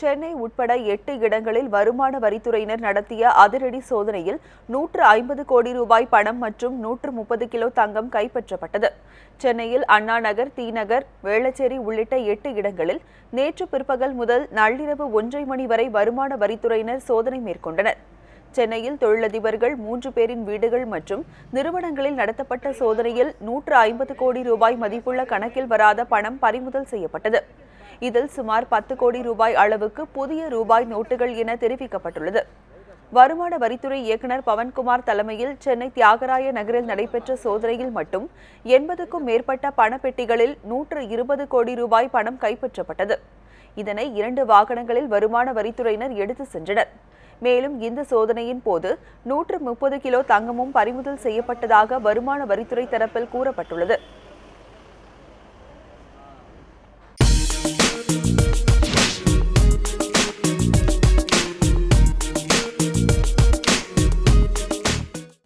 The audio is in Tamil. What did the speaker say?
சென்னை உட்பட எட்டு இடங்களில் வருமான வரித்துறையினர் நடத்திய அதிரடி சோதனையில் நூற்று ஐம்பது கோடி ரூபாய் பணம் மற்றும் நூற்று முப்பது கிலோ தங்கம் கைப்பற்றப்பட்டது. சென்னையில் அண்ணா நகர் வேளச்சேரி உள்ளிட்ட எட்டு இடங்களில் நேற்று பிற்பகல் முதல் நள்ளிரவு ஒன்றை மணி வரை வருமான வரித்துறையினர் சோதனை மேற்கொண்டனர். சென்னையில் தொழிலதிபர்கள் மூன்று பேரின் வீடுகள் மற்றும் நிறுவனங்களில் நடத்தப்பட்ட சோதனையில் நூற்று ஐம்பது கோடி ரூபாய் மதிப்புள்ள கணக்கில் வராத பணம் பறிமுதல் செய்யப்பட்டது. இதில் சுமார் பத்து கோடி ரூபாய் அளவுக்கு புதிய ரூபாய் நோட்டுகள் என தெரிவிக்கப்பட்டுள்ளது. வருமான வரித்துறை இயக்குநர் பவன்குமார் தலைமையில் சென்னை தியாகராய நகரில் நடைபெற்ற சோதனையில் மட்டும் எண்பதுக்கும் மேற்பட்ட பணப்பெட்டிகளில் நூற்று இருபது கோடி ரூபாய் பணம் கைப்பற்றப்பட்டது. இதனை இரண்டு வாகனங்களில் வருமான வரித்துறையினர் எடுத்து சென்றனர். மேலும் இந்த சோதனையின் போது நூற்று முப்பது கிலோ தங்கமும் பறிமுதல் செய்யப்பட்டதாக வருமான வரித்துறை தரப்பில் கூறப்பட்டுள்ளது.